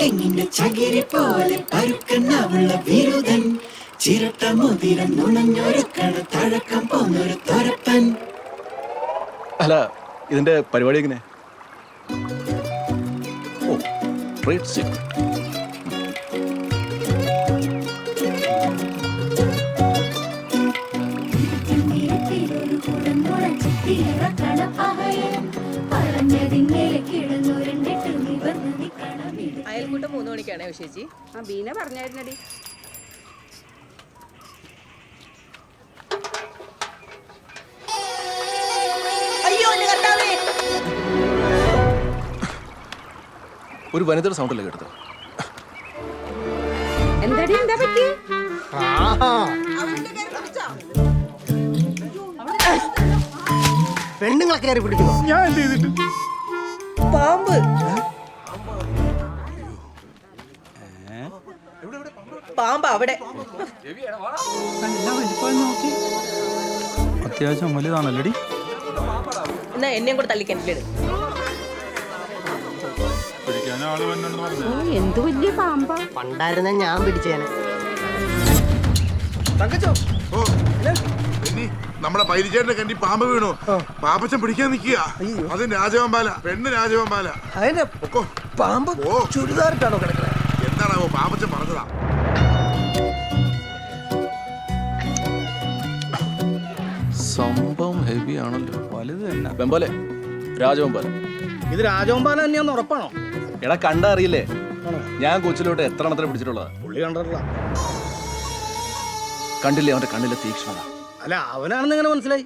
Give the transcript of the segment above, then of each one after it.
തെങ്ങിന്റെ ചകിരി പോലെ പരുക്കണ്ണവുള്ള വിരുദൻ ചിരട്ട മുതിരം നുണഞ്ഞൊരുക്കണ തഴക്കം പോന്നൊരു തൊരപ്പൻ. അല്ല ഇതിന്റെ പരിപാടി എങ്ങനെ? ഓ ട്രേഡ് സീക്രട്ട് മൂന്ന് മണിക്കാണേ ചേച്ചി ആ ബീന പറഞ്ഞായിരുന്നടി. ഒരു വനിതയുടെ സൗണ്ട് അല്ലേ കേട്ടത്? എന്താടി എന്താ പറ്റി? പെണ്ണുങ്ങളെ കയറി പിടിക്കുന്നു. ഞാൻ എന്ത് ചെയ്തിട്ട്? പാമ്പ്. പാമ്പ് അവിടെ. അത്യാവശ്യം വലുതാണല്ലേ എന്നാ എന്നെയും കൂടെ തള്ളിക്കിണറ്റിലിട് ഓ എന്ത് വലിയ പാമ്പാ? പണ്ടായിരുന്ന ഞാൻ പിടിച്ചേനെ. നമ്മുടെ പൈരിച്ചേട്ടന്റെ കണ്ടി പാമ്പ് വീണു. പാപ്പച്ചൻ പിടിക്കാൻ നിക്കുക അത് രാജവമ്പാല പെണ്ണ് രാജവമ്പാല പാമ്പ് ഓ. ചുരിദാറിട്ടാണോ കിടക്കുന്നത് എന്താണാവോ പാപ്പച്ചൻ പറഞ്ഞതാ? ഹെവി ആണല്ലോ വലുത് തന്നെ. വെമ്പാലെ. രാജവെമ്പാല. ഇത് രാജവെമ്പാല തന്നെയാന്ന് ഉറപ്പാണോ? എടാ കണ്ടാ അറിയില്ലേ ഞാൻ കൊച്ചിലോട്ട് എത്ര എണ്ണത്തിന് പിടിച്ചിട്ടുള്ളതാ? പുള്ളി കണ്ടിട്ടില്ല. കണ്ടില്ലേ? അവന്റെ കണ്ണിലെ തീക്ഷ്ണത. അല്ല അവനാണെന്ന് എങ്ങനെ മനസ്സിലായി?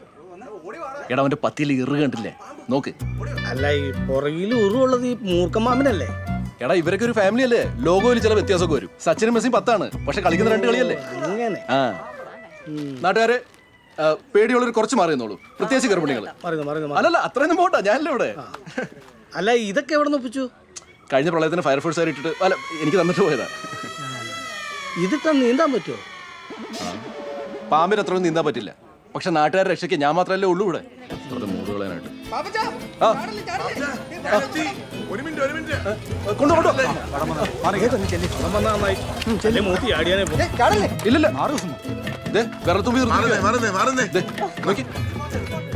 എടാ അവന്റെ പത്തിയിൽ ഇറു കണ്ടില്ലേ? നോക്ക്. അല്ല ഈ പുറകിൽ ഉറുള്ളത് ഈ മൂർക്കമ്മാമിനല്ലേ എടാ ഇവരൊക്കെ ഒരു ഫാമിലി അല്ലേ? ലോകോയിൽ ചില വ്യത്യാസമൊക്കെ വരും. സച്ചിനും മെസ്സിയും പത്താണ്. പക്ഷെ കളിക്കുന്ന രണ്ട് കളിയല്ലേ? അങ്ങനെ. ആ. നാട്ടുകാരെ പേടിയുള്ളവർ കുറച്ച് മാറി നിന്നോളൂ പ്രത്യേകിച്ച് ഗർഭിണികൾ അല്ലല്ല അത്രയൊന്നും പോട്ടാ ഞാനല്ലേ ഇവിടെ. അല്ല ഇതൊക്കെ എവിടെ നിന്ന് ഒപ്പിച്ചു? കഴിഞ്ഞ പ്രളയത്തിന് ഫയർഫോഴ്സ് ഇട്ടിട്ട് അല്ല എനിക്ക് തന്നിട്ട് പോയതാ. ഇതിട്ട് നീന്താൻ പറ്റുമോ പാമ്പിന് അത്രയൊന്നും നീന്താൻ പറ്റില്ല. പക്ഷെ നാട്ടുകാരെ രക്ഷയ്ക്ക് ഞാൻ മാത്രമല്ലേ ഉള്ളൂ ഇവിടെ. മൂടുകളായിട്ട് ഇല്ലല്ല.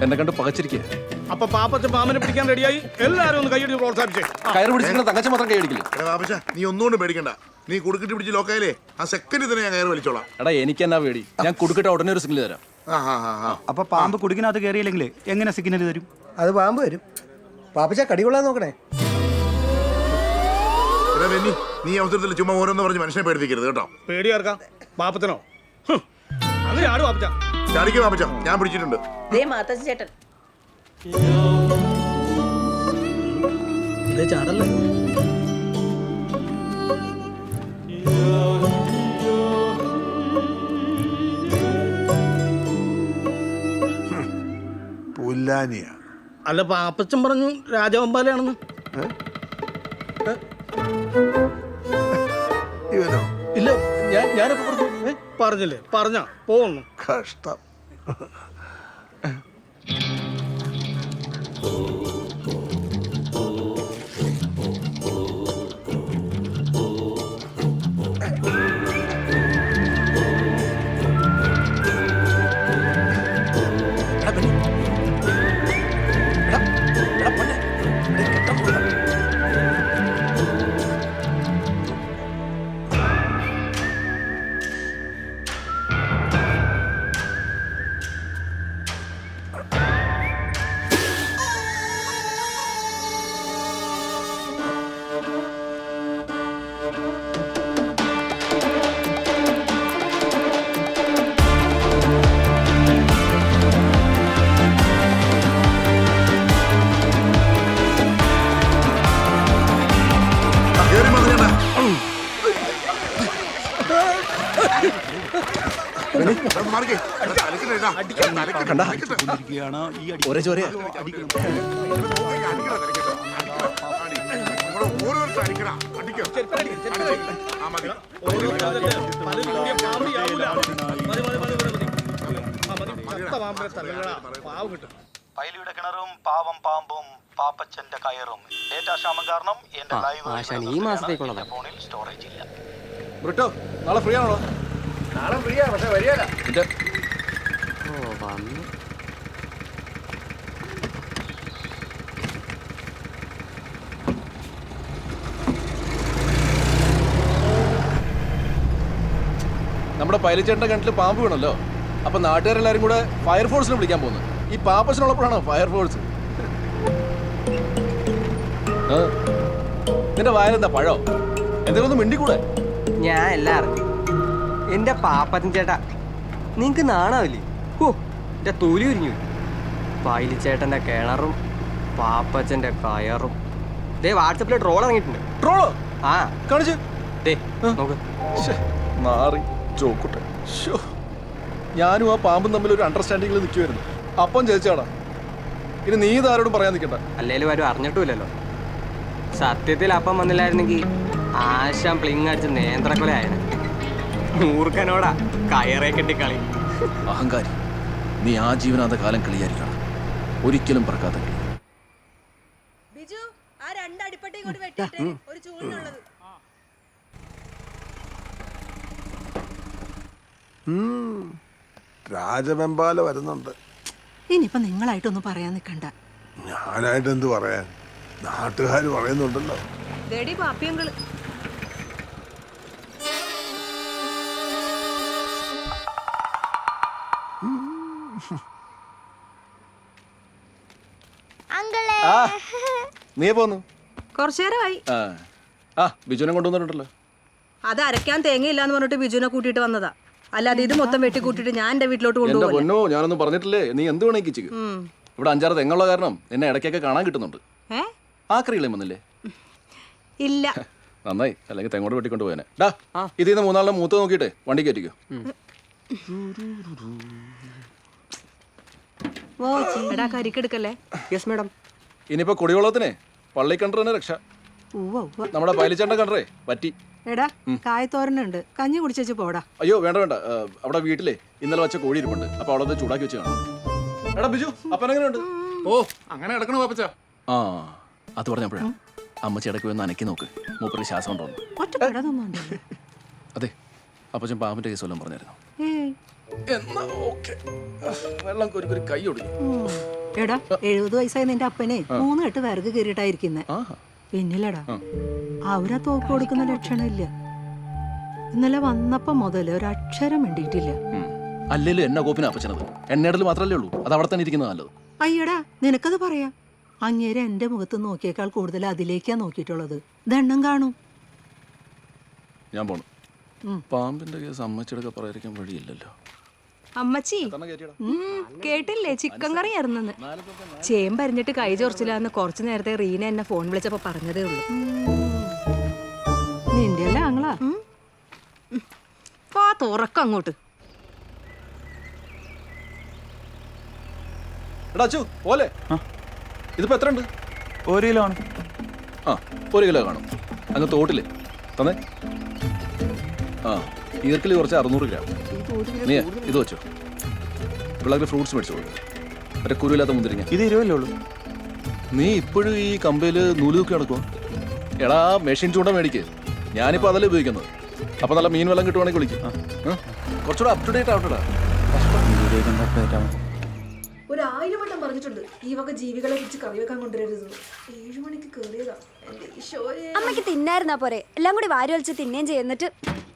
എന്നെ കണ്ട് പകച്ചിരിക്കുക അപ്പൊ പാപ്പച്ച പാമ്പിനെ പിടിക്കാൻ റെഡിയായി. എല്ലാരും ഒന്ന് കൈയടി പ്രോത്സാഹിപ്പിച്ചേ. കയറ് പിടിച്ചിരിക്കുന്ന തങ്കച്ച മാത്രം കൈയടിക്കില്ല? പാപ്പച്ച നീ ഒന്നുകൊണ്ട് പേടിക്കണ്ട. നീ കുടുക്കിട്ട് പിടിച്ച് ലോക്കായാലേ ആ സെക്കൻഡ് തന്നെ ഞാൻ കയറി വലിച്ചോളാം. എടാ എനിക്ക് എന്നാ പേടി? ഞാൻ കുടുക്കിട്ട് ഉടനെ ഒരു സിഗ്നൽ തരാം. അപ്പൊ പാമ്പ് കുടുക്കിനകത്ത് കയറിയില്ലെങ്കിൽ എങ്ങനെ സിഗ്നൽ തരും? അത് പാമ്പ് വരും പാപ്പച്ച കടികൊള്ളാൻ നോക്കണേ. നീ അവസരത്തിൽ ചുമ്മാ ഓരോന്ന് പറഞ്ഞ് മനുഷ്യനെ പേടിപ്പിക്കരുത് കേട്ടോ. പേടിയാർക്കാം? പാപ്പത്തിനോ? ചാടിക്ക് പാപ്പച്ച ഞാൻ പിടിച്ചിട്ടുണ്ട്. ദേ മാത്തച്ഛ ചേട്ടൻ. ചാടല്ലേ? പുല്ലാനിയ. അല്ല പാപ്പച്ചൻ പറഞ്ഞു രാജവമ്പാലയാണെന്ന്. ഇവനോ? ഇല്ല ഞാൻ ഞാനൊക്കെ? പറഞ്ഞില്ലേ? പറഞ്ഞ പോന്നു കഷ്ടം. പാവം കിട്ടും പൈലിയുടെ കിണറും പാവം പാമ്പും പാപ്പച്ചന്റെ കയറും ഡേറ്റാ ക്ഷാമം കാരണം എന്റെ ലൈവ് ഈ. ഫോണിൽ സ്റ്റോറേജ് ഇല്ല ബ്രിട്ടോ നാളെ ഫ്രീ ആണോ നാളെ ഫ്രീയാ പക്ഷെ വരികയല്ല ഓ വന്നു. നമ്മുടെ പൈലച്ചേട്ടന്റെ കിണറ്റിൽ പാമ്പ് വീണല്ലോ. അപ്പൊ നാട്ടുകാരെല്ലാരും കൂടെ ഫയർഫോഴ്സിനെ വിളിക്കാൻ പോകുന്നു ഈ പാപ്പച്ചനുള്ളപ്പോഴാണോ ഫയർഫോഴ്സ്. നിന്റെ വായനെന്താ പഴോ? എന്തെങ്കിലും ഒന്ന് മിണ്ടിക്കൂടെ? ഞാൻ എല്ലാം അറിഞ്ഞു. എന്റെ പാപ്പൻ ചേട്ടാ. നിങ്ങക്ക് നാണാവില്ലേ? ഓ എന്റെ തൊലി ഉരിഞ്ഞു. പായിലിച്ചേട്ടന്റെ കിണറും പാപ്പച്ചന്റെ കയറും. ദേ വാട്സപ്പിൽ ട്രോൾ ഇറങ്ങിയിട്ടുണ്ട്. ട്രോളോ? ആ. കാണിച്ചു. ദേ നോക്ക്. മാറി ചോക്കുട്ടെ. ഞാനും ആ പാമ്പും തമ്മിൽ ഒരു അണ്ടർസ്റ്റാൻഡിങ്ങിൽ നിൽക്കുമായിരുന്നു അപ്പം ചേച്ചാടാ ഇനി നീ ഇതാരോടും പറയാൻ നിൽക്കണ്ട. അല്ലേലും ആരും അറിഞ്ഞിട്ടുമില്ലല്ലോ. സത്യത്തിൽ അപ്പം വന്നില്ലായിരുന്നെങ്കിൽ ആശാൻ പ്ലിങ് അടിച്ച് നേന്ത്രക്കൊലയായനെ. മൂർഖനോടാ കയറേ കെട്ടി കളി അഹങ്കാരി നീ ആ ജീവനാഥ കാലം കളിയായിരിക്കണം. ഒരിക്കലും പറക്കാത്ത കളി. ബിജു ആ രണ്ടടിപ്പട്ടി കൊണ്ട് വെട്ടിട്ട് ഒരു ചൂടിനുള്ളത്. രാജവെമ്പാല വരുന്നുണ്ട്. ഇനിയിപ്പൊ നിങ്ങളായിട്ടൊന്നും പറയാൻ നിക്കണ്ട ഞാനായിട്ട് എന്ത് പറയാൻ? നാട്ടുകാർ പറയുന്നുണ്ടല്ലോ. ദേടി നീ പോന്നു കുറച്ചേരമായി. ആ. ആ ബിജുവിനെ കൊണ്ടുവന്നിട്ടുണ്ടല്ലോ. അത് അരയ്ക്കാൻ തേങ്ങയില്ല എന്ന് പറഞ്ഞിട്ട് ബിജുനെ കൂട്ടിയിട്ട് വന്നതാ. അല്ലാതെ ഇത് മൊത്തം വെട്ടി കൂട്ടിയിട്ട് ഞാൻ എന്റെ വീട്ടിലോട്ട് കൊണ്ടുപോകും പൊന്നോ ഞാനൊന്നും പറഞ്ഞിട്ടില്ലേ? നീ എന്ത് വേണേ കിച്ചു ഇവിടെ അഞ്ചാറ് തെങ്ങുള്ള കാരണം എന്നെ ഇടയ്ക്കൊക്കെ കാണാൻ കിട്ടുന്നുണ്ട്. ഏ? ആക്രികളെ വന്നില്ലേ? ഇല്ല. നന്നായി. അല്ലെങ്കിൽ തെങ്ങോട് വെട്ടിക്കൊണ്ട് പോയനെ. ഡാ ഇതിൽ നിന്ന് മൂന്നാളിനെ മൂത്ത് നോക്കിയിട്ടെ വണ്ടി കയറ്റിക്കോ. ഓ എടാ കരിക്കെടുക്കല്ലേ യെസ് മാഡം ഇനിയിപ്പോ കുടിവെള്ളത്തിനെ പള്ളി കണ്ടറിനെ രക്ഷ. ഉവ്വ ഉവ്വ. നമ്മുടെ പൈലിച്ചേണ്ട കണ്ടറേ പറ്റി. എടാ കായത്തോരനുണ്ട്. കഞ്ഞി കുടിച്ചു പോടാ. അയ്യോ വേണ്ട വേണ്ട. അവിടെ വീട്ടിലെ ഇന്നലെ വെച്ച കോഴി ഇരിപ്പുണ്ട് അപ്പൊ അവിടെ അത് ചൂടാക്കി വെച്ച് കാണാം. എടാ ബിജു അപ്പനെങ്ങനെയുണ്ട് ഓ അങ്ങനെ കിടക്കണോ പാപ്പച്ച? ആ അത് പറഞ്ഞപ്പോഴാ. അമ്മച്ചി ഇടയ്ക്ക് വന്ന് അനക്കി നോക്ക്. മൂപ്പര് ശ്വാസം ഉണ്ടോന്ന് അതെ അപ്പച്ചൻ പാമ്പിന്റെ കേസ് വല്ലതും പറഞ്ഞായിരുന്നു? ഏയ്. എന്നാ ഓക്കെ. വെള്ളം ഒരു കൈ ഒടിഞ്ഞു. എടാ എഴുപത് വയസ്സായ നിന്റെ അപ്പനെ മൂന്ന് കെട്ട് വിറക് കീറിയിട്ടായിരിക്കുന്നേ. പിന്നിലടാ അവരാ തോക്ക് കൊടുക്കുന്ന ലക്ഷണമില്ല. ഇന്നലെ വന്നപ്പോ മുതൽ ഒരു അക്ഷരം അല്ലല്ലോ എന്നെ കോപ്പിന് അപ്പച്ചനത്. എണ്ണയിടൽ മാത്രമല്ലേ ഉള്ളൂ. അത് അവിടെ തന്നെ ഇരിക്കുന്നത് നല്ലത്. അയ്യടാ നിനക്കത് പറയാ. അങ്ങേരെ എന്റെ മുഖത്ത് നോക്കിയേക്കാൾ കൂടുതൽ അതിലേക്കാ നോക്കിയിട്ടുള്ളത്. ദണ്ണം കാണും. ഞാൻ പോണു. പാമ്പിന്റെ കേസ് അമ്മച്ചിടൊക്കെ പറയാതിരിക്കാൻ വഴിയില്ലല്ലോ. അമ്മച്ചി. കേട്ടില്ലേ? ചിക്കൻ കറി ഇറന്നെന്ന് ചേമ്പരിഞ്ഞിട്ട് കൈ ചൊറിച്ചില്ലാന്ന് കുറച്ചു നേരത്തെ റീന എന്നെ ഫോൺ വിളിച്ചപ്പോ പറഞ്ഞതേ ഉള്ളൂ. നിന്റെ അല്ലേ ആങ്ങളാ? പാ തുറക്കം അങ്ങോട്ട്. എടാ അച്ചു പോലെ ഇതിപ്പോ എത്ര ഉണ്ട് ഒരു കിലോ ആണ്. ആ ഒരു കിലോ കാണും. അങ്ങ് തോട്ടിൽ. തന്നെ. ആ ഈർക്കിൽ കുറച്ച് അറുന്നൂറ് ഗ്രാം. നീ ഇത് വെച്ചോ. പിള്ളേർക്ക് ഫ്രൂട്ട്സ് മേടിച്ചോളൂ മറ്റേ കുരുവില്ലാത്ത മുന്തിരിങ്ങ. ഇത് ഇരുപല്ലേ ഉള്ളൂ? നീ ഇപ്പോഴും ഈ കമ്പയിൽ നൂൽ തൂക്കി നടക്കുമോ എടാ മെഷീൻ ചൂണ്ട മേടിക്ക്. ഞാനിപ്പോൾ അതല്ലേ ഉപയോഗിക്കുന്നത്. അപ്പോൾ നല്ല മീൻ വെള്ളം കിട്ടുവാണെങ്കിൽ വിളിക്കും? കുറച്ചുകൂടെ അപ് ടു ഡേറ്റ് ആവട്ടെടാ. ഒരു ആയിരം വട്ടം പറഞ്ഞിട്ടുണ്ട് ഈ വക ജീവികളെ കുറിച്ച് കറി വെക്കാൻ കൊണ്ടുവരരുത് ഏഴു മണിക്ക് കയറിയതാ എന്റെ ഈശോയെ. അമ്മയ്ക്ക് തിന്നായിരുന്നാ പോരെ. എല്ലാം കൂടി വാരി വലിച്ച് തിന്നേം ചെയ്യുന്നിട്ട്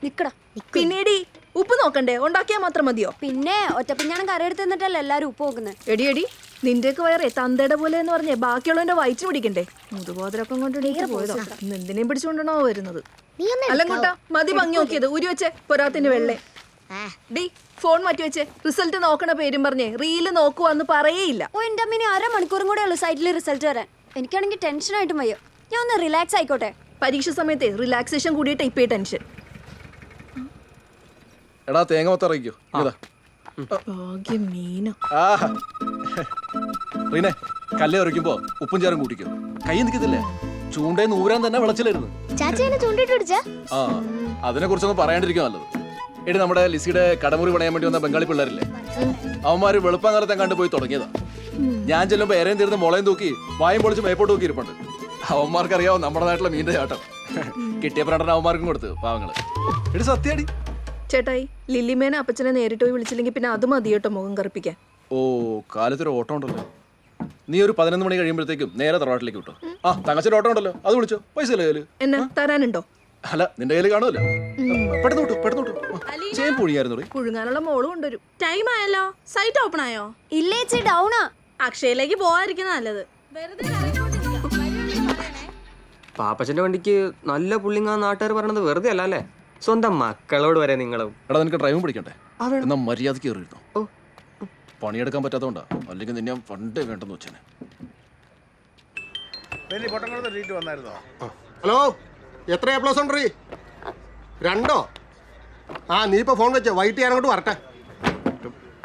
നിക്കടാ. പിന്നീടി. ഉപ്പ് നോക്കണ്ടേ? ഉണ്ടാക്കിയാൽ മാത്രം മതിയോ? പിന്നെ ഒറ്റപ്പിഞ്ഞാണ് കരയെടുത്ത് നിന്നിട്ടല്ലേ എല്ലാരും ഉപ്പ് നോക്കുന്നത് എടി എടി നിന്റെയൊക്കെ വയറേ തന്തയുടെ പോലെ എന്ന് പറഞ്ഞേ ബാക്കിയുള്ളവന്റെ വയറ്റ് പിടിക്കണ്ടേ? മുതുബോധരൊപ്പം കൊണ്ട് എണീറ്റ് പോയതാ. എന്തിനേം പിടിച്ചുകൊണ്ടാണോ വരുന്നത്? അല്ലങ്ങോട്ടാ മതി ഭംഗി നോക്കിയത്. ഉരി വെച്ചേ പൊരാത്തിന്റെ വെള്ളേ. ഡി ഫോൺ മാറ്റി വെച്ച്. റിസൾട്ട് നോക്കണ പേരും പറഞ്ഞേ. റീൽ നോക്കുവാന്ന് പറയേയില്ല. ഓ എന്റെ അമ്മേനെ അരമണിക്കൂറും കൂടെ ഉള്ളു സൈറ്റിൽ റിസൾട്ട് വരാൻ. എനിക്കാണെങ്കിൽ ടെൻഷനായിട്ടും വയ്യോ. ഞാൻ ഒന്ന് റിലാക്സ് ആയിക്കോട്ടെ? പരീക്ഷ സമയത്തെ റിലാക്സേഷൻ കൂടിയിട്ട് ഇപ്പേ ടെൻഷൻ. എടാ തേങ്ങ മൊത്തം ഇറങ്ങിക്കോ ഇതാ. ആ. റീനെ കല്ല് ഉറയ്ക്കുമ്പോ ഉപ്പും ചാറും കൂട്ടിക്കോ. കൈ നിൽക്കത്തില്ലേ? ചൂണ്ടേ നൂരാൻ തന്നെ വിളച്ചിലായിരുന്നു. ചാച്ചനെ ചൂണ്ടിട്ട് പിടിച്ചാ? ആ അതിനെ കുറിച്ചൊന്നും പറയാണ്ടിരിക്കും നല്ലത്. എടി നമ്മുടെ ലിസിയുടെ കടമുറി പണയാൻ വേണ്ടി വന്ന ബംഗാളി പിള്ളേരില്ലേ? അവന്മാര് വെളുപ്പാങ്കാലത്തെ കണ്ടു പോയി തുടങ്ങിയതാ. ഞാൻ ചെല്ലുമ്പോ ഏറെ തീർന്ന് മുളയും തൂക്കി വായും പൊളിച്ച് മേപ്പോട്ട് തൂക്കി ഇരിപ്പുണ്ട് അവന്മാർക്കറിയാവോ നമ്മുടെ നാട്ടിലെ മീന്റെ ചാട്ടം. കിട്ടിയ പ്രണ്ടൻ അവന്മാർക്കും കൊടുത്തു പാവങ്ങൾ. എടി സത്യാടി. ചേട്ടായി ലില്ലിമേനെ അപ്പച്ചനെ നേരിട്ട് പോയി വിളിച്ചില്ലെങ്കിൽ പിന്നെ അത് മതി കേട്ടോ മുഖം കറുപ്പിക്കാൻ. ഓ കാലത്തൊരു ഓട്ടം ഉണ്ടല്ലോ. നീ ഒരു പതിനൊന്ന് മണി കഴിയുമ്പോഴത്തേക്കും നേരെ തറവാട്ടിലേക്ക് വിട്ടോ. ആ തങ്ങച്ചൊരു ഓട്ടം ഉണ്ടല്ലോ അത് വിളിച്ചോ. പൈസ അല്ലേ കയ്യിൽ? എന്നാ തരാനുണ്ടോ? അല്ല നിന്റെ കയ്യിൽ കാണുമല്ലോ. പെട്ടെന്ന് വിട്ടു പെട്ടെന്ന് വിട്ടു. ചെയ്യാൻ പൊഴിയായിരുന്നു പുഴുങ്ങാനുള്ള മോൾ കൊണ്ടുവരും ടൈം ആയല്ലോ. സൈറ്റ് ഓപ്പൺ ആയോ? ഇല്ലേച്ചി ഡൗണാ അക്ഷയയിലേക്ക് പോവാതിരിക്കുന്ന നല്ലത്. പാപ്പച്ചന്റെ വണ്ടിക്ക് നല്ല പുള്ളിങ്ങാ നാട്ടുകാർ പറയണത് വെറുതെ അല്ല അല്ലേ? സ്വന്തം മക്കളോട് വരെ നിങ്ങളും. എടാ നിനക്ക് ഡ്രൈവും പഠിക്കണ്ടേ എന്നാ മര്യാദയ്ക്ക് കയറിയിരുന്നോ? പണിയെടുക്കാൻ പറ്റാത്തോണ്ടാ. അല്ലെങ്കിൽ നിന്നെ ഞാൻ പണ്ടേ വേണ്ടെന്ന് വെച്ചേനെ. വലിയ പൊട്ടങ്ങളുടെ ട്രീറ്റ് വന്നായിരുന്നോ? ഹലോ എത്ര എ പ്ലസ് ഉണ്ട് രണ്ടോ? ആ നീ ഇപ്പൊ ഫോൺ വെച്ചോ. വൈകിട്ട് ഞാൻ അങ്ങോട്ട് വരട്ടെ.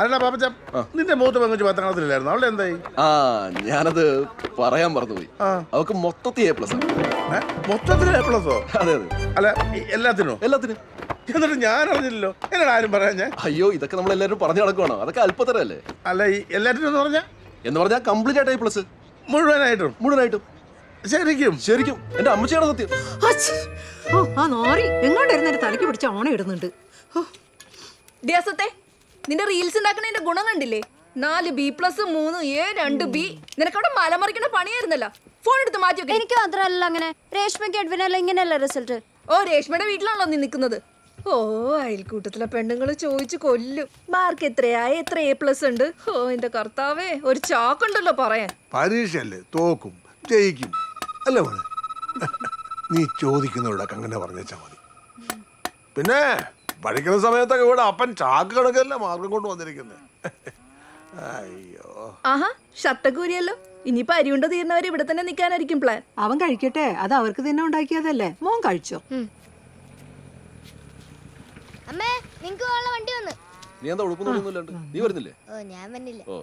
അല്ല പാപ്പച്ച നിന്റെ മൂത്ത പെങ്കുച്ച് പത്താം ക്ലാസ്സിലായിരുന്നു അവളുടെ എന്തായി? ആ ഞാനത് പറയാൻ മറന്നുപോയി. അവക്ക് മൊത്തത്തിൽ എ പ്ലസ്? മൊത്തത്തിൽ എ പ്ലസോ അതെ അതെ. അല്ല എല്ലാത്തിനോ? എല്ലാത്തിനും. എന്നിട്ട് ഞാൻ അറിഞ്ഞില്ലല്ലോ. എന്നോട് ആരും പറയാൻ ഞാൻ? അയ്യോ ഇതൊക്കെ നമ്മൾ എല്ലാവരും പറഞ്ഞു നടക്കുവാണോ? അതൊക്കെ അല്പത്തരല്ലേ അല്ല ഈ എല്ലാത്തിനും എന്ന് പറഞ്ഞാ? എന്ന് പറഞ്ഞാൽ കംപ്ലീറ്റ് ആയിട്ട് എ പ്ലസ് മുഴുവനായിട്ടും? മുഴുവനായിട്ടും. ശരിക്കും? ശരിക്കും. എന്റെ അമ്മച്ചിയാണ് സത്യം. ആ നോറി. എങ്ങോട്ടിരുന്നൊരു തലയ്ക്ക് പിടിച്ച ഓണം ഇടുന്നുണ്ട്. ദിവസത്തെ നിന്റെ റീൽസ് ഉണ്ടാക്കണതിന്റെ ഗുണം കണ്ടില്ലേ? നാല് ബി പ്ലസ് മൂന്ന് എ രണ്ട് ബി നിനക്കവിടെ മലമറിക്കണ പണിയായിരുന്നല്ലോ. ഫോൺ എടുത്ത് മാറ്റി വെക്ക്. എനിക്ക് മാത്രമല്ല അങ്ങനെ. രേഷ്മയ്ക്ക് എഡ്വിനല്ല ഇങ്ങനെയല്ല റിസൾട്ട് ഓ രേഷ്മയുടെ വീട്ടിലാണല്ലോ നീ നിൽക്കുന്നത്. ഓ അയൽക്കൂട്ടത്തിലെ പെണ്ണുങ്ങൾ ചോദിച്ചു കൊല്ലും. മാർക്ക് എത്രയായി എത്ര എ പ്ലസ് ഉണ്ട്? ഓ എന്റെ കർത്താവേ ഒരു ചാക്കുണ്ടല്ലോ പറയാൻ. പരീക്ഷയല്ലേ? തോക്കും ജയിക്കും. അല്ലേ നീ ചോദിക്കുന്നവരോടൊക്കെ അങ്ങനെ പറഞ്ഞാൽ മതി. പിന്നെ? പഠിക്കുന്ന സമയത്തൊക്കെ ഇവിടെ അപ്പൻ ചാക്ക് കണക്കല്ല മാർഗം കൊണ്ട് വന്നിരിക്കുന്നത് അയ്യോ. ആഹാ ഷർട്ടൊക്കെ ഊരിയല്ലോ ഇനിയിപ്പോ അരിയുണ്ട തീർന്നവർ ഇവിടെ തന്നെ നിൽക്കാനായിരിക്കും പ്ലാൻ അവൻ കഴിക്കട്ടെ. അത് അവർക്ക് തന്നെ ഉണ്ടാക്കിയതല്ലേ. മോൻ കഴിച്ചോ? അമ്മേ നിങ്ങക്ക് വണ്ടി വന്ന്? നീ എന്താ ഉടുപ്പൊന്നും ഇല്ലാണ്ട് നീ വരുന്നില്ലേ? ഓ ഞാൻ വന്നില്ല. ഓ.